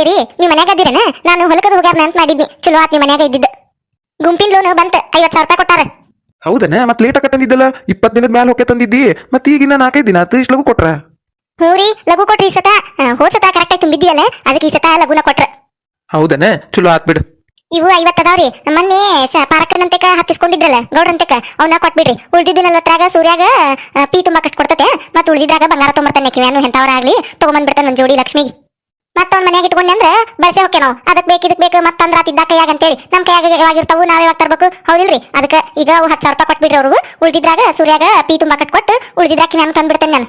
ಏರಿ ನೀವ್ ಮನ್ಯಾಗ ಅದಿರೇನ? ನಾನು ಹೊಲಕದ ಹೋಗ್ಯಾರ ಅಂತ ಮಾಡಿದ್ನಿ. ಚಲೋ ಆತ್ ನಿಮ್ ಮನ್ಯಾಗ ಇದ್ದಿದ್ದ. ಗುಂಪಿನ ಲೋನ್ ಬಂತ ಐವತ್ ಸಾವಿರ ರೂಪಾಯಿ ಕೊಟ್ಟಾರ. ಹೌದನ? ಮತ್ ಲೇಟ್ ಆಕತ್ತಂದಿದ್ದಲ್ಲ ಇಪ್ಪತ್ ದಿನದ ಮ್ಯಾಲ ಹೋಗ್ಯ ತಂದಿದ್ದಿ? ಮತ್ ಈಗಿನ ನಾಲ್ಕೈದು ದಿನ ಆತು ಇಷ್ಟು ಲಗು ಕೊಟ್ರ? ಹ್ಞೂ ರೀ ಲಘು ಕೊಟ್ರಿ ಈ ಸತ. ಹೋ ಹೋದ್ ಸತ ಕರೆಕ್ಟಾಗಿ ತುಂಬಿದ್ದೀವಲ್ಲ ಅದಕ್ಕೆ ಈ ಸತ ಲಘುನ ಕೊಟ್ರ. ಹೌದನ? ಚಲೋ ಆತ್ ಬಿಡು. ಇವು ಐವತ್ ಅದಾವ್ರಿ ಮೊನ್ನೆ ಪಾರಕನಂತೆಕ ಹತ್ತಿಸ್ಕೊಂಡಿದ್ರಲ್ಲ ಗೌಡ್ರಂತಕ ಅವನ್ನ ಕೊಟ್ಬಿಡ್ರಿ. ಉಳಿದಿದ್ದು ನಲ್ವತ್ತರಾಗ ಸೂರ್ಯಾಗ ಪಿ ತುಂಬಾ ಕಷ್ಟ ಕೊಡ್ತತೆ. ಮತ್ತೆ ಉಳ್ದಿದ್ರಾಗ ಬಂಗಾರ ತೊಂಬರ್ತಾನೆ ಕಿವ್ಯಾನು ಎಂತವ್ರಾಗ್ಲಿ ತಗೊಂಬಂದ್ಬಿಡ್ತಾನೆ ನನ್ನ ಜೋಡಿ ಲಕ್ಷ್ಮಿಗೆ. ಮತ್ತ ಅವ್ನ ಮನ್ಯಾಗ ಇಟ್ಕೊಂಡೆ ಅಂದ್ರೆ ಬಳಸೆ ಹೋಕೆ ನಾವು. ಅದಕ್ಕೆ ಬೇಕು ಇದಕ್ಕೆ ಬೇಕು ಮತ್ತ ಅಂದ್ರ ತಿದ್ದ ಕೈಯಾಗ ಅಂತೇಳಿ. ನಮ್ಮ ಕೈಯಾಗ ಯಾವಾಗಿರ್ತಾವು ನಾವ್ ಯಾವಾಗ ತರ್ಬೇಕು? ಹೌದಿಲ್ರಿ? ಅದಕ್ಕೆ ಈಗ ಅವು ಹತ್ತು ಸಾವಿರ ರೂಪಾಯಿ ಕೊಟ್ಬಿಡ್ರಿ ಅವ್ರಿಗೂ. ಉಳಿದಿದ್ರಾಗ ಸೂರ್ಯಾಗ ಪೀ ತುಂಬಾ ಕಟ್ ಕೊಟ್ಟು ನಾನು ತಂದ್ಬಿಡ್ತೇನೆ ನಾನು.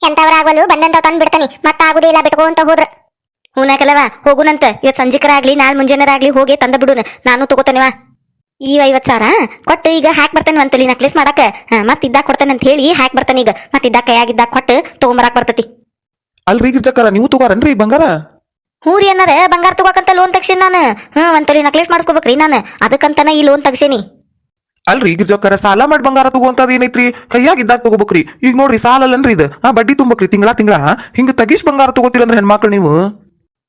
ಎಂತವ್ರ ಆಗಲು ಬಂದಂತ ಮತ್ತೆ ಮತ್ತ ಬಿಟ್ಕೋ ಅಂತ ಹೋದ್ರ. ಹೂನಕಲವ ಹೋಗುನಂತ. ಇವತ್ತು ಸಂಜಿಕರಾಗ್ಲಿ ನಾಳೆ ಮುಂಜಾನೆರಾಗ್ಲಿ ಹೋಗಿ ತಂದ ಬಿಡುನ ನಾನು ತಗೋತೇನೆವ ಈ ಐವತ್ ಸಾವಿರ ಕೊಟ್ಟು ಈಗ ಹಾಕ್ ಬರ್ತೇನೆ ಅಂತೇಳಿ ನಕ್ಲೆಸ್ ಮಾಡಕ ಹಾ, ಮತ್ ಇದ್ದಾಗ ಕೊಡ್ತೇನೆ ಅಂತ ಹೇಳಿ ಹಾಕ್ ಬರ್ತಾನೆ ಈಗ. ಮತ್ತೆ ಇದ್ದಾಗ ಕೈಯಾಗಿದ್ದಾಗ ಕೊಟ್ಟು ತೊಗೊಂಬರಕ್ಕೆ ಬರ್ತತಿ. ಅಲ್ರಿ ಗಿರ್ಜಕ್ಕರ ನೀವು ತಗೋರನ್ರಿ ಬಂಗಾರ? ಹ್ಞೂ ರೀ ಅನ್ನಾರ ಬಂಗಾರ ತಗೋಕಂತ ಲೋನ್ ತಗ್ಸೇನಿ ನಾನು? ಹ್ಞೂ ಒಂತಲಿ ನಕ್ಲೆಸ್ ಮಾಡಿಸ್ಕೋಬೇಕ್ರಿ ನಾನು. ಅದಕ್ಕಂತನ ಈ ಲೋನ್ ತಗ್ಸೇನಿ. ಅಲ್ರಿ ಗಿರ್ಜಕ್ಕರ ಸಾಲ ಮಾಡಿ ಬಂಗಾರ ತಗೋಂತದ್ ಏನೈತ್ರಿ? ಕೈಯಾಗ ಇದ್ದಾಗ ತಗೋಬೇಕ್ರಿ. ಈಗ ನೋಡ್ರಿ ಸಾಲ ಅಲ್ಲನ್ರಿ ಇದು. ಆ ಬಡ್ಡಿ ತುಂಬಕ್ರಿ ತಿಂಗಳ ತಿಂಗಳ. ಹಿಂಗ ತಗಿಸ್ ಬಂಗಾರ ತಗೋತೀರಂದ್ರ ಹೆಣ್ಮಕ್ಳು ನೀವು?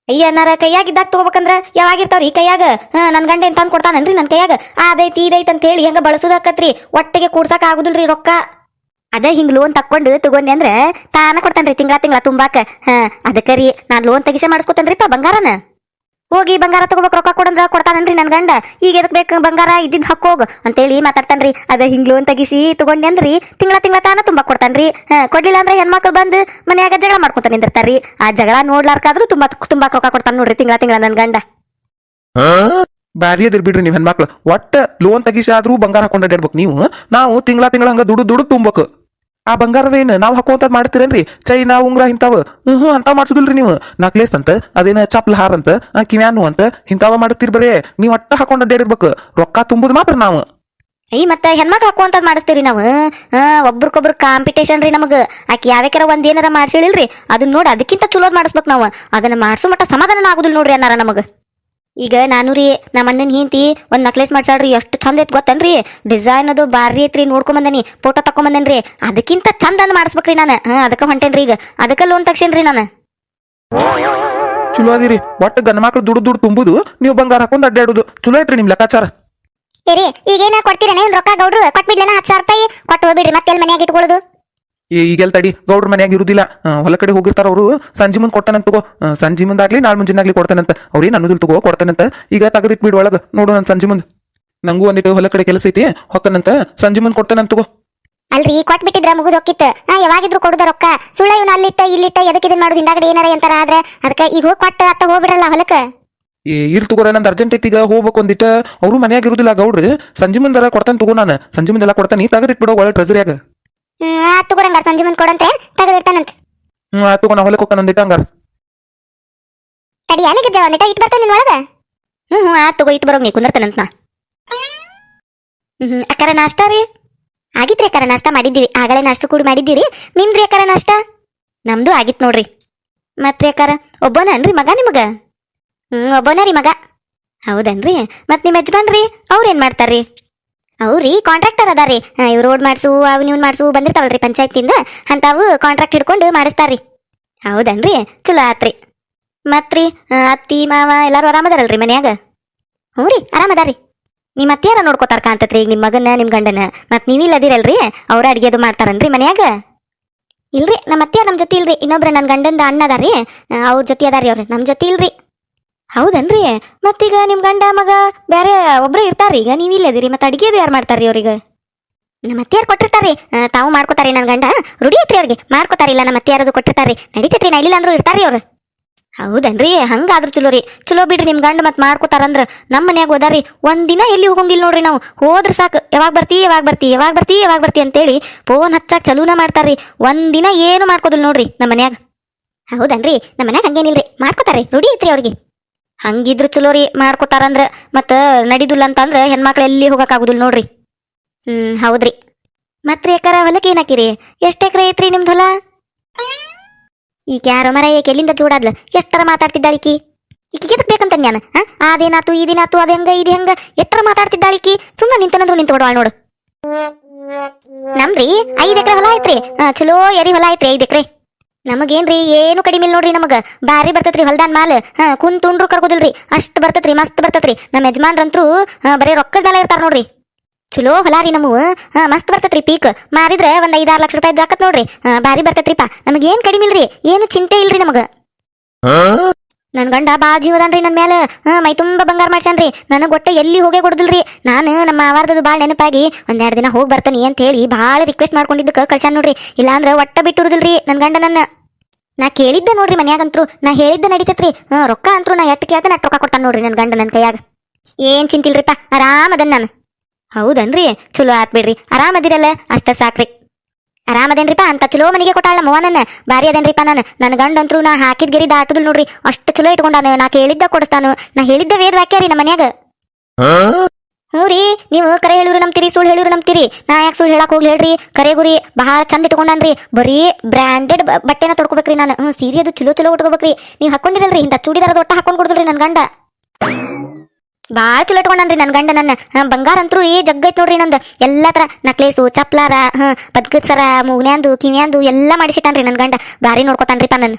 ಅಯ್ಯ ಅನ್ನಾರ ಕೈಯಾಗಿದ್ದಾಗ ತಗೋಬೇಕಂದ್ರ ಯಾವಾಗಿರ್ತಾವ್ರಿ ಕೈಯಾಗ? ಹಾ ನನ್ ಗಂಡ ಏನ್ ತಂದ್ ಕೊಡ್ತಾನನ್ರಿ ನನ್ ಕೈಯಾಗ? ಅದೈತಿ ಇದೈತಿ ಅಂತ ಹೇಳಿ ಹೆಂಗ ಬಳಸುದಾಕತ್ರಿ ಒಟ್ಟಿಗೆ ಕೂಡ್ಸಕ್ ಆಗುದಿಲ್ರಿ ರೊಕ್ಕ. ಅದ ಹಿಂಗ್ ಲೋನ್ ತಕ್ಕೊಂಡು ತಗೊಂಡಿ ಅಂದ್ರೆ ತಾನ ಕೊಡ್ತಾನ್ರಿ ತಿಂಗಳ ತಿಂಗಳ ತುಂಬಾಕ. ಹಾ, ಅದಕ್ಕ ರೀ, ನಾನ್ ಲೋನ್ ತೆಗಿಸೆ ಮಾಡಿಸ್ಕೊತೇನ್ರಿಪ್ಪ ಬಂಗಾರನ. ಹೋಗಿ ಬಂಗಾರ ತಗೋಬೇಕು ರೊಕ್ಕ ಕೊಡಂದ್ರ ಕೊಡ್ತಾನನ್ರಿ ನನ್ ಗಂಡ. ಈಗ ಎದಕ್ ಬೇಕು ಬಂಗಾರ, ಇದ್ದಿದ್ ಹಾಕೋಗ್ ಅಂತೇಳಿ ಮಾತಾಡ್ತಾನ್ರಿ. ಅದ ಹಿಂಗ್ ಲೋನ್ ತೆಗಿಸಿ ತಗೊಂಡಿ ಅಂದ್ರಿ ತಿಂಗಳ ತಿಂಗಳ ತಾನ ತುಂಬಾ ಕೊಡ್ತಾನ್ರಿ. ಹಾ, ಕೊಡ್ಲಿಲ್ಲ ಅಂದ್ರೆ ಹೆಣ್ಮಕ್ಳು ಬಂದು ಮನ್ಯಾಗ ಜಗಳ ಮಾಡ್ಕೊತ ನಿಂದಿರ್ತಾರ್ರಿ. ಆ ಜಗಳ ನೋಡ್ಲಾರ್ಕಾದ್ರೂ ತುಂಬಾ ತುಂಬಾ ರೊಕ್ಕ ಕೊಡ್ತಾನ ನೋಡ್ರಿ ತಿಂಗಳ ತಿಂಗಳ ನನ್ ಗಂಡ. ಬ್ಯಾರಿಯದ್ ಅದಿರ್ ಬಿಡ್ರಿ ನೀವು ಹೆಣ್ಮಕ್ಳು. ಒಟ್ಟ ಲೋನ್ ತಗಿಸಿ ಆದ್ರೂ ಬಂಗಾರ ಹಾಕೊಂಡ್ ಅಡ್ಯಾಡ್ಬೇಕು ನೀವು. ನಾವು ತಿಂಗಳ ತಿಂಗಳ ಹಂಗ ದುಡ್ಡು ದುಡ್ಡು ತುಂಬಬೇಕು ಆ ಬಂಗಾರದ ಏನ್ ನಾವು ಹಾಕೋಂತದ್ ಮಾಡ್ತೀರೇನ್ರಿ ಚೈನಾ ಉಂಗ್ರ ಇಂಥವು ಹ್ಮ್ ಅಂತ ಮಾಡ್ಸುದಿಲ್ರಿ ನೀವು. ನಕ್ಲೇಸ್ ಅಂತ, ಅದೇನ ಚಪ್ಲ ಹಾರ ಅಂತ ಕಿವ್ಯಾನು ಅಂತ, ಹಿಂತಾವ ಮಾಡ್ತೀರಿ ಬರೇ. ನೀವು ಅಟ್ಟ ಹಾಕೊಂಡ್ ಅಡ್ಡಾಡಿರ್ಬೇಕು ರೊಕ್ಕ ತುಂಬುದು ಮಾತ್ರ ನಾವು. ಈ ಮತ್ತೆ ಹೆಣ್ಮಕ್ಳು ಹಾಕುವಂತದ್ ಮಾಡಿಸ್ತೀವಿ ನಾವು. ಒಬ್ರಿಗೊಬ್ರು ಕಾಂಪಿಟೇಷನ್ ರೀ ನಮಗ. ಆಕಿ ಯಾವ್ಯಾಕಾರ ಒಂದ್ ಏನಾರ ಮಾಡ್ಸಿಳಿಲ್ರಿ. ಅದನ್ನ ನೋಡಿ ಅದಕ್ಕಿಂತ ಚಲೋದ್ ಮಾಡಿಸ್ಬೇಕು ನಾವು. ಅದನ್ನ ಮಾಡ್ಸೋ ಮಟ್ಟ ಸಮಾಧಾನ ಆಗುದಿಲ್ಲ ನೋಡ್ರಿ ಅನ್ನಾರ ನಮಗ. ಈಗ ನಾನು ರೀ ನಮ್ಮ ಅಣ್ಣನ ಹಿಂತಿ ಒಂದು ನಕ್ಲೆಸ್ ಮಾಡ್ಸಾಳ್ರಿ ಎಷ್ಟು ಚಂದ ಐತ್ ಗೊತ್ತನ್ರಿ? ಡಿಸೈನ್ ಅದು ಬಾರಿ ಐತ್ರಿ ನೋಡ್ಕೊಂಬಂದನಿ ಫೋಟೋ ತಕೊಂಬಂದನ್ರಿ ಅದಕ್ಕಿಂತ ಚಂದ ಅಂದ್ ಮಾಡಿಸ್ಬೇಕ್ರಿ ನಾನು. ಹಾ ಅದಕ್ಕೆ ಹೊಂಟೇನ್ರಿ ಈಗ. ಅದಕ್ಕೆ ಲೋನ್ ತಗ್ಸೇನ್ರಿ ನಾನು. ಚಲೋ ಅದಿರಿ ಒಟ್ಟು ಗಂಡ ಮಕ್ಳು ದುಡ್ಡು ದುಡ್ಡು ತುಂಬುದು ನೀವು ಬಂಗಾರ ಹಾಕೊಂಡು ಅಡ್ಡಾಡುದು ಚಲೋ ಐತ್ರಿ ನಿಮ್ ಲೆಕ್ಕಾಚಾರ. ಏರಿ ಈಗೇನ ಕೊಡ್ತೀರೇನ ಏನ್ ರೊಕ್ಕ ಗೌಡ್ರು? ಕೊಟ್ಬಿಡ್ಲೇನ ಹತ್ತು ಸಾವಿರ ರೂಪಾಯಿ? ಕೊಟ್ಟು ಹೋಗ್ಬಿಡ್ರಿ ಮತ್ತೆ ಎಲ್ಲಿ ಮನ್ಯಾಗ ಇಟ್ಕೊಳ್ಳೋದು ಈ ಈಗೆಲ್ ತಡಿ ಗೌಡ್ರ ಮನ್ಯಾಗ ಇರುದಿಲ್ಲ. ಹೊಲ ಕಡೆ ಹೋಗಿರ್ತಾರ ಅವರು. ಸಂಜೆ ಮುಂದೆ ಕೊಡ್ತಾನಂತ ತಗೋ. ಸಂಜೆ ಮುಂದಾಗ್ಲಿ ನಾಳೆ ಮುಂಜಾನಾಗ್ಲಿ ಕೊಡ್ತಾನಂತ. ಅವ್ರೇನು ಅನ್ನೋದಿಲ್ಲ ತಗೋ ಕೊಡ್ತಾನಂತ. ಈಗ ತೆಗೆದಿಟ್ ಬಿಡು ಒಳಗ. ನೋಡು ನಾನು ಸಂಜೆ ಮುಂದೆ. ನಂಗೂ ಒಂದಿಟ್ಟು ಹೊಲ ಕಡೆ ಕೆಲಸ ಐತಿ ಹೊಕ್ಕನಂತ. ಸಂಜೆ ಮುಂದ್ ಕೊಡ್ತಾನಂತ ತಗೋ. ಅಲ್ರಿ ಕೊಟ್ಬಿಟ್ಟಿದ್ರ ಮುಗಿದ್ ಹೋಗಿತ್ತು ನಾ ಯಾವಾಗಿದ್ರು ಕೊಡುದ ರೊಕ್ಕ. ಸುಳ್ಳ ಇವ್ನ ಅಲ್ಲಿಟ್ಟ ಇಲ್ಲಿಟ್ಟ ಎದಕ್ಕೆ ಇದನ್ ಮಾಡೋದು ಹಿಂದಾಗಡೆ ಏನಾರ ಅಂತಾರ ಆದ್ರೆ ಅದಕ್ಕೆ ಈಗ ಹೋಗಿ ಕೊಟ್ಟ ಅತ್ತ ಹೋಗ್ಬಿಡ್ರಲ್ಲ ಹೊಲಕ್ಕ ಏ ಇರ್ ತಗೋರ ನಂದು ಅರ್ಜೆಂಟ್ ಐತಿ ಈಗ ಹೋಗ್ಬೇಕು ಒಂದಿಟ್ಟ. ಅವರು ಮನೆಯಾಗಿರುದಿಲ್ಲ ಗೌಡ್ರಿ ಗೌಡ್ರು. ಸಂಜೆ ಮುಂದೆಲ್ಲ ಕೊಡ್ತಾನೆ ತಗೋ ನಾನು. ಸಂಜೆ ಮುಂದೆಲ್ಲ ಕೊಡ್ತಾನೆ. ನೀ ತೆಗೆದಿಟ್ಬಿಡೋ ಒಳ್ಳೆ ಟ್ರೆಜರಿಯಾಗ ಹ್ಮ್ ಆತ್ ತಗೋರಂಗಾರ ಸಂಜೆ ಮುಂದೆ ಕೊಡಂತೆ ತೆಗೆದಿರ್ತಾನಂತ ಹ್ಮ್ ಆಯ್ತು ತಗೋ ನಾ ಹೊಲಕ್ಕೆ ಹೋಗ್ತಾನೆ ಒಂದಿಟ್ಟ ಹಂಗಾರ. ತಡಿ ಅಲ್ಲಿಗೆ ಜವ ಒಂದಿಟ ಇಟ್ಟು ಬರ್ತಾನೆ ನಿನ್ನ ಒಳಗ? ಹ್ಞೂ ಹ್ಞೂ ಆತ್ ತಗೋ ಇಟ್ಟು ಬರೋ ನೀ ಕುಂದರ್ತಾನಂತ ನಾ. ಅಕ್ಕಾರ ನಾಷ್ಟ ರೀ? ಆಗಿತ್ರಿ ಅಕ್ಕಾರ ನಾಷ್ಟ ಮಾಡಿದ್ದೀವಿ. ಆಗಲೇ ನಾಷ್ಟ ಕೂಡಿ ಮಾಡಿದ್ದೀರಿ. ನಿಮ್ದ್ರಿ ಅಕ್ಕಾರ ನಾಷ್ಟ? ನಮ್ದು ಆಗಿತ್ ನೋಡ್ರಿ. ಮತ್ರಿ ಅಕ್ಕಾರ ಒಬ್ಬನನ್ರಿ ಮಗ ನಿಮಗ? ಹ್ಮ್ ಒಬ್ಬನ ರೀ ಮಗ. ಹೌದನ್ರಿ? ಮತ್ ನಿಮ್ಮ ಯಜಮಾನ್ರಿ ಅವ್ರೇನ್ ಮಾಡ್ತಾರ್ರಿ? ಅವ್ರಿ ಕಾಂಟ್ರಾಕ್ಟರ್ ಅದಾರಿ ಇವ್ ರೋಡ್ ಮಾಡ್ಸು, ಅವ್ ನೀವು ಮಾಡ್ಸು ಬಂದಿರ್ತಾವಲ್ರಿ ಪಂಚಾಯತಿಂದ. ಅಂತಾವು ಕಾಂಟ್ರಾಕ್ಟ್ ಹಿಡ್ಕೊಂಡು ಮಾಡಿಸ್ತಾರ್ರಿ. ಹೌದನ್ರಿ? ಚಲೋ ಆತ್ರಿ. ಮತ್ರಿ ಅತ್ತಿ, ಮಾವ ಎಲ್ಲಾರು ಆರಾಮದಾರಲ್ರಿ ಮನ್ಯಾಗ? ಹ್ಞೂ ರೀ ಆರಾಮದಾರಿ ನಿಮ್ಮ ಅತ್ತಿಯಾರ ನೋಡ್ಕೋತಾರ ಕಾಂತತ್ರಿ ಈಗ ನಿಮ್ಮ ಮಗನ ನಿಮ್ಮ ಗಂಡನ. ಮತ್ತು ನೀವಿಲ್ಲದಿರಲ್ರಿ ಅವ್ರ ಅಡ್ಗೆ ಅದು ಮಾಡ್ತಾರನ್ರಿ ಮನ್ಯಾಗ? ಇಲ್ರಿ ನಮ್ಮ ಅತ್ತಿಯಾರ ನಮ್ಮ ಜೊತೆ ಇಲ್ರಿ. ಇನ್ನೊಬ್ರು ನನ್ನ ಗಂಡಂದ ಅಣ್ಣ ಅದಾರಿ ಅವ್ರ ಜೊತೆ ಅದಾರಿ ಅವ್ರಿ. ನಮ್ಮ ಜೊತೆ ಇಲ್ರಿ. ಹೌದನ್ರಿ? ಮತ್ತೀಗ ನಿಮ್ಮ ಗಂಡ ಮಗ ಬೇರೆ ಒಬ್ರೇ ಇರ್ತಾರ್ರಿ. ಈಗ ನೀವು ಇಲ್ಲದಿರಿ ಮತ್ತೆ ಅಡಿಗೆದು ಯಾರು ಮಾಡ್ತಾರ್ರಿ ಅವ್ರಿಗೆ? ನಮ್ಮ ಅತ್ತಿಯಾರು ಕೊಟ್ಟಿರ್ತಾರ್ರಿ. ಆ, ತಾವು ಮಾಡ್ಕೋತಾರಿ ನನ್ನ ಗಂಡ. ರೂಢಿ ಐತ್ರಿ ಅವ್ರಿಗೆ. ಮಾಡ್ಕೋತಾರಿಲ್ಲ ನಮ್ಮ ಅತ್ತಿಯಾರದು ಕೊಟ್ಟಿರ್ತಾರ್ರಿ. ನಡೀತೈತ್ರಿ ನಾ ಇಲ್ಲಿಲ್ಲ ಅಂದ್ರೂ ಇರ್ತಾರ್ರಿ ಅವ್ರು. ಹೌದನ್ರಿ? ಹಂಗಾದ್ರೂ ಚಲೋ ರೀ. ಚಲೋ ಬಿಡ್ರಿ ನಿಮ್ಮ ಗಂಡ ಮತ್ತೆ ಮಾಡ್ಕೋತಾರಂದ್ರ. ನಮ್ಮ ಮನ್ಯಾಗ ಹೋದಾರಿ ಒಂದಿನ ಎಲ್ಲಿ ಹೋಗಂಗಿಲ್ಲ ನೋಡ್ರಿ ನಾವು. ಹೋದ್ರ ಸಾಕು. ಯಾವಾಗ ಬರ್ತಿ ಯಾವಾಗ ಬರ್ತಿ ಯಾವಾಗ ಬರ್ತಿ ಯಾವಾಗ ಬರ್ತಿ ಅಂತೇಳಿ ಫೋನ್ ಹಚ್ಚಾಕ ಚಲೂನ ಮಾಡ್ತಾರ್ರಿ. ಒಂದಿನ ಏನು ಮಾಡ್ಕೋದಿಲ್ಲ ನೋಡ್ರಿ ನಮ್ಮ ಮನ್ಯಾಗ. ಹೌದನ್ರಿ? ನಮ್ಮ ಮನ್ಯಾಗ ಹಂಗೇನಿಲ್ರಿ. ಮಾಡ್ಕೋತಾರೆ ರೂಢಿ ಐತ್ರಿ ಅವ್ರಿಗೆ. ಹಂಗಿದ್ರು ಚಲೋ ರೀ ಮಾಡ್ಕೋತಾರಂದ್ರ, ಮತ್ತ ನಡೀದಿಲ್ಲ ಅಂತಂದ್ರ ಹೆಣ್ಮಕ್ಳು ಎಲ್ಲಿ ಹೋಗಕ್ ಆಗುದಿಲ್ಲ ನೋಡ್ರಿ. ಹ್ಮ್, ಹೌದ್ರಿ. ಮತ್ರಿ ಎಕರ ಹೊಲಕ್ಕೆ ಏನು ಹಾಕಿರಿ? ಎಷ್ಟು ಎಕರೆ ಐತ್ರಿ ನಿಮ್ದು ಹೊಲ? ಈಗ ಯಾರೋ ಮರ ಏಕೆ ಎಲ್ಲಿಂದ ಜೋಡಾದ್ಲ? ಎಷ್ಟರ ಮಾತಾಡ್ತಿದ್ದಾಳಿಕಿ ಈಕಿಗೆ ಬೇಕಂತ ಜ್ಞಾನ? ಆ? ಅದೇನಾತು, ಇದೇನಾತು, ಅದ ಹೆಂಗ, ಇದು ಹೆಂಗ? ಎಷ್ಟರ ಮಾತಾಡ್ತಿದ್ದಾಳಿಕಿ ಸುಮ್ಮನೆ ನಿಂತನಂದ್ರು ನಿಂತು ಬಿಡವಾಳ ನೋಡು. ನಮ್ರಿ ಐದು ಎಕರೆ ಹೊಲ ಐತ್ರಿ. ಚಲೋ ಎರಿ ಹೊಲ ಐತ್ರಿ ಐದ್ ಎಕರೆ. ನಮಗೇನ್ರಿ ಏನು ಕಡಿಮೆ ಇಲ್ಲ ನೋಡ್ರಿ ನಮಗ? ಬಾರಿ ಬರ್ತೈತ್ರಿ ಹೊಲ್ದಾನ್ ಮಾಲ್. ಹಾ ಕುಂತ್ ಉಂಡ್ರು ಕರ್ಕೋದಿಲ್ರಿ ಅಷ್ಟ್ ಬರ್ತೈತ್ರಿ ಮಸ್ತ್ ಬರ್ತೈತ್ರಿ. ನಮ್ಮ ಯಜಮಾನ್ರಂತೂ ಹಾ, ಬರೀ ರೊಕ್ಕದ ಮೇಲೆ ಇರ್ತಾರ ನೋಡ್ರಿ. ಚಲೋ ಹೊಲ ರೀ ನಮ್ಮವು. ಹಾ ಮಸ್ತ್ ಬರ್ತೈತ್ರಿ ಪೀಕ್. ಮಾರಿದ್ರೆ ಒಂದ್ ಐದಾರು ಲಕ್ಷ ರೂಪಾಯಿ ಜಾಕತ್ ನೋಡ್ರಿ. ಬಾರಿ ಬರ್ತೈತ್ರಿಪ್ಪ ನಮಗೇನ್ ಕಡಿಮೆ ಇಲ್ರಿ ಏನು ಚಿಂತೆ ಇಲ್ರಿ ನಮಗ. ನನ್ ಗಂಡ ಬಾ ಜೀವದನ್ರಿ ನನ್ನ ಮೇಲೆ ಮೈ ತುಂಬ ಬಂಗಾರ ಮಾಡ್ಸ್ಯಾನ್ರಿ. ನನಗೆ ಒಟ್ಟು ಎಲ್ಲಿ ಹೋಗೇ ಕೊಡ್ದಿಲ್ರಿ. ನಾನು ನಮ್ಮ ಆವಾರದದು ಭಾಳ ನೆನಪಾಗಿ ಒಂದೆರಡು ದಿನ ಹೋಗಿ ಬರ್ತಾನೆ ಅಂತ ಹೇಳಿ ಭಾಳ ರಿಕ್ವೆಸ್ಟ್ ಮಾಡ್ಕೊಂಡಿದ್ದಕ್ಕೆ ಕಳ್ಸ್ಯಾನ ನೋಡ್ರಿ. ಇಲ್ಲಾಂದ್ರೆ ಒಟ್ಟ ಬಿಟ್ಟಿರುದಿಲ್ರಿ ನನ್ನ ಗಂಡ ನನ್ನ. ನಾ ಕೇಳಿದ್ದೆ ನೋಡ್ರಿ ಮನ್ಯಾಗಂತ್ರು. ನಾ ಹೇಳಿದ್ದೆ ನಡೀತೈತ್ರಿ. ರೊಕ್ಕ ಅಂತ್ರು ನಾ ಎಟ್ಟು ಕೇಳ್ದೆ ನಾ ರೊಕ್ಕ ಕೊಡ್ತಾನೆ ನೋಡ್ರಿ ನನ್ನ ಗಂಡ ನನ್ನ ಕೈಯಾಗ. ಏನು ಚಿಂತಿಲ್ರಿಪ್ಪ, ಆರಾಮದನ್ ನಾನು. ಹೌದನ್ರಿ, ಚಲೋ ಆತ್ ಬಿಡ್ರಿ. ಆರಾಮದಿರಲ್ಲ, ಅಷ್ಟ ಸಾಕ್ರಿ. ಆರಾಮದೇನ್ರಿಪ್ಪ ಅಂತ ಚಲೋ ಮನೆಗೆ ಕೊಟ್ಟಾಳ ನಮ್ಮ ನನ್ನ ಬಾರಿ ಅದೇನ್ರಿಪ್ಪ ನಾನು ನನ್ನ ಗಂಡ ಅಂತೂ ನಾ ಹಾಕಿದ ಗಿರಿ ದಾಟುದಿಲ್ ನೋಡ್ರಿ. ಅಷ್ಟು ಚಲೋ ಇಟ್ಕೊಂಡಾನ. ನಾ ಕೇಳಿದ್ದ ಕೊಡಿಸ್ತಾನು. ನಾ ಹೇಳಿದ್ದ ವೇದ ವಾಕ್ಯ ರೀ ನಮ್ಮ ಮನ್ಯಾಗ ಹ್ಞೂ ರೀ. ನೀವು ಕರೆ ಹೇಳಿರು ನಂಬ್ತೀರಿ, ಸುಳ್ಳು ಹೇಳಿರು ನಂಬ್ತೀರಿ. ನಾ ಯಾಕೆ ಸುಳ್ಳು ಹೇಳಕ್ ಹೋಗ್ಲಿ ಹೇಳ್ರಿ. ಕರೆ ಗುರಿ ಬಹಳ ಚಂದ ಇಟ್ಕೊಂಡಾನ್ರಿ. ಬರೀ ಬ್ರ್ಯಾಂಡೆಡ್ ಬಟ್ಟೆನ ತೊಡ್ಕೋಬೇಕ್ರಿ ನಾನು. ಹ್ಞೂ, ಸೀರೆ ಅದು ಚಲೋ ಚಲೋ ಉಟ್ಕೋಬೇಕ್ರಿ. ನೀವು ಹಾಕೊಂಡಿರಲ್ರಿ ಇಂಥ ಚೂಡಿದಾರದ ಒಟ್ಟ ಹಾಕೊಂಡ್ ಕೊಡುದಿಲ್ರಿ ನನ್ನ ಗಂಡ. ಭಾಳ ಚಲೋ ಇಟ್ಕೊಂಡನ್ರಿ ನನ್ನ ಗಂಡ ನನ್ನ. ಹಾ, ಬಂಗಾರ ಅಂತೂ ಏ ಜಗ್ಗೈತೆ ನೋಡ್ರಿ ನಂದು. ಎಲ್ಲ ಥರ ನಕ್ಲೇಸು ಚಪ್ಲಾರ ಹಾಂ ಪದ್ಕದ ಸರ ಮೂಗ್ನ್ಯಾಂದು ಕಿವ್ಯಾಂದು ಎಲ್ಲ ಮಾಡಿಸಿಟ್ಟಾನ್ರಿ ನನ್ನ ಗಂಡ. ಭಾರಿ ನೋಡ್ಕೊತಾನ್ರಿಪ್ಪ ನನ್ನ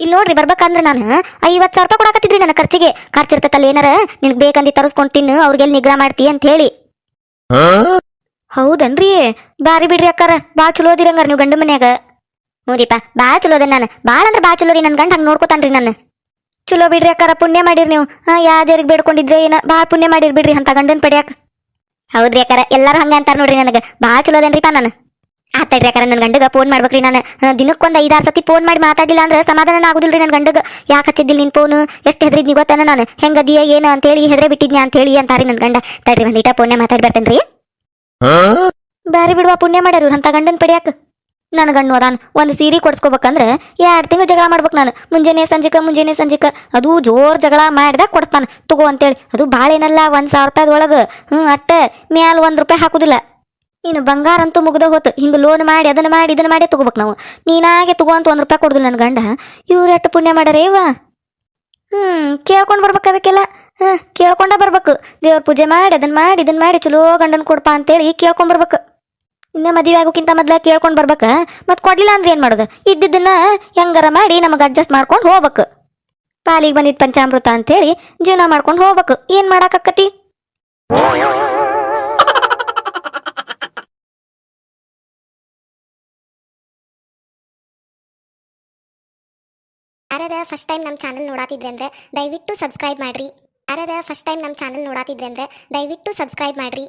ಇಲ್ಲಿ ನೋಡ್ರಿ ಬರ್ಬೇಕಂದ್ರೆ ನಾನು ಐವತ್ತು ಸಾವಿರ ರೂಪಾಯಿ ಕೊಡಕತ್ತಿದ್ರಿ ನನ್ನ ಖರ್ಚಿಗೆ. ಖರ್ಚಿರ್ತೈತಲ್ಲ ಏನಾರ ನಿನಗೆ ಬೇಕಂದಿ ತರಿಸ್ಕೊಂಡು ತಿನ್ನು ಅವ್ರಿಗೆಲ್ಲಿ ನಿಗ್ರಹ ಮಾಡ್ತಿ ಅಂತ ಹೇಳಿ. ಹೌದನ್ರಿ? ಬಾರಿ ಬಿಡ್ರಿ ಅಕ್ಕಾರ. ಭಾಳ ಚಲೋ ಅದಿರಂಗಾರ ನೀವು ಗಂಡ ಮನ್ಯಾಗ. ಹ್ಞೂರಿಪ್ಪ ಭಾಳ ಚಲೋ ಅದ ನಾನು. ಭಾಳ ಅಂದ್ರೆ ಭಾಳ ಚಲೋ ರೀ ನನ್ನ ಗಂಡ ಹಂಗೆ ನೋಡ್ಕೊತಾನ್ರಿ ನನ್ನ ಚಲೋ ಬಿಡ್ರಿ ಅಕ್ಕಾರ ಪುಣ್ಯ ಮಾಡಿರಿ ನೀವು. ಹಾ ಯಾವ್ದೇರಿಗೆ ಬೇಡ್ಕೊಂಡಿದ್ರೆ ಏನ ಭಾಳ ಪುಣ್ಯ ಮಾಡಿರಿ ಬಿಡ್ರಿ ಅಂತ ಗಂಡನ್ ಪಡ್ಯಾಕ ಹೌದ್ರಿ ಅಕ್ಕಾರ ಎಲ್ಲರೂ ಹಂಗೆ ಅಂತಾರೆ ನೋಡ್ರಿ ನನಗೆ. ಭಾಳ ಚಲೋ ಪಾ ನಾನು. ಆತಾಡ್ರಿ ಅಕ್ಕಾರ ನನ್ನ ಗಂಡಗ ಫೋನ್ ಮಾಡ್ಬೇಕ್ರಿ ನಾನು. ದಿನಕ್ಕೊಂದು ಐದಾರು ಸತಿ ಫೋನ್ ಮಾಡಿ ಮಾತಾಡಿಲ್ಲ ಅಂದ್ರೆ ಸಮಾಧಾನ ರೀ ನನ್ನ ಗಂಡಗ. ಯಾಕೆ ಹಚ್ಚಿದ್ದಿಲ್ಲ ನಿನ್ ಫೋನ್ ಎಷ್ಟು ಹೆದ್ರಿದ್ನಿ ಗೊತ್ತಾನ ನಾನು? ಹೆಂಗದಿಯ ಏನು ಅಂತೇಳಿ ಹೆದ್ರೆ ಬಿಟ್ಟಿದ್ನಿ ಅಂತೇಳಿ ಅಂತಾರಿ ನನ್ನ ಗಂಡ. ತಡ್ರಿ ಒಂದ್ ಈಟ ಪುಣ್ಯ ಮಾತಾಡಿ ಬರ್ತೇನ್ರಿ ಬ್ಯಾರಿ ಬಿಡುವ ಪುಣ್ಯ ಮಾಡ್ಯಾರು ಅಂತ ಗಂಡನ್ ಪಡ್ಯಾಕ ನನ್ನ ಗಂಡು ಅದಾನ, ಒಂದು ಸೀರೆ ಕೊಡ್ಸ್ಕೊಬೇಕಂದ್ರೆ ಎರಡು ತಿಂಗಳು ಜಗಳ ಮಾಡ್ಬೇಕು ನಾನು. ಮುಂಜಾನೆ ಸಂಜಿಕ ಮುಂಜಾನೆ ಸಂಜಿಕ. ಅದು ಜೋರ್ ಜಗಳ ಮಾಡಿದಾಗ ಕೊಡ್ತಾನ ತಗೋ ಅಂತೇಳಿ. ಅದು ಭಾಳ ಏನಲ್ಲ, ಒಂದು ಸಾವಿರ ರೂಪಾಯಿ ಒಳಗೆ. ಹ್ಞೂ ಅಟ್ಟ, ಮ್ಯಾಲ ಒಂದು ರೂಪಾಯಿ ಹಾಕುದಿಲ್ಲ. ಇನ್ನು ಬಂಗಾರ ಅಂತೂ ಮುಗ್ದ ಹೋತು. ಹಿಂಗೆ ಲೋನ್ ಮಾಡಿ, ಅದನ್ನ ಮಾಡಿ, ಇದನ್ನ ಮಾಡಿ ತಗೋಬೇಕು ನಾವು. ನೀನಾಗೆ ತಗೋ ಅಂತ ಒಂದು ರೂಪಾಯಿ ಕೊಡುದಿಲ್ಲ ನನ್ನ ಗಂಡ. ಇವ್ರು ಎಷ್ಟು ಪುಣ್ಯ ಮಾಡ್ಯಾರೇವ ಹ್ಮ್, ಕೇಳ್ಕೊಂಡು ಬರ್ಬೇಕು ಅದಕ್ಕೆಲ್ಲ. ಹಾಂ ಕೇಳ್ಕೊಂಡೇ ಬರ್ಬೇಕು. ದೇವ್ರ ಪೂಜೆ ಮಾಡಿ ಅದನ್ನು ಮಾಡಿ ಇದನ್ನು ಮಾಡಿ, ಚಲೋ ಗಂಡನ ಕೊಡ್ಪಾ ಅಂತೇಳಿ ಕೇಳ್ಕೊಂಡ್ ಬರ್ಬೇಕು. ಇನ್ನ ಮದುವೆ ಆಗೋಕ್ಕಿಂತ ಮೊದ್ಲ ಕೇಳ್ಕೊಂಡು ಬರ್ಬೇಕ. ಮತ್ತೆ ಕೊಡ್ಲಿಲ್ಲ ಅಂದ್ರೆ ಏನು ಮಾಡೋದು? ಇದ್ದಿದ್ದನ್ನ ಹೆಂಗಾರ ಮಾಡಿ ನಮಗೆ ಅಡ್ಜಸ್ಟ್ ಮಾಡ್ಕೊಂಡು ಹೋಗ್ಬೇಕು. ಪಾಲಿಗೆ ಬಂದಿದ್ದು ಪಂಚಾಮೃತ ಅಂತೇಳಿ ಜೀವನ ಮಾಡ್ಕೊಂಡು ಹೋಗ್ಬೇಕು. ಏನು ಮಾಡಾಕಕ್ಕತಿ ಅರದ ಫಸ್ಟ್ ಟೈಮ್ ನಮ್ಮ ಚಾನಲ್ ನೋಡಾತಿದ್ರೆ ಅಂದ್ರೆ ದಯವಿಟ್ಟು ಸಬ್ಸ್ಕ್ರೈಬ್ ಮಾಡ್ರಿ. ಅರದ ಫಸ್ಟ್ ಟೈಮ್ ನಮ್ಮ ಚಾನಲ್ ನೋಡಾತಿದ್ರೆ ಅಂದ್ರೆ ದಯವಿಟ್ಟು ಸಬ್ಸ್ಕ್ರೈಬ್ ಮಾಡ್ರಿ.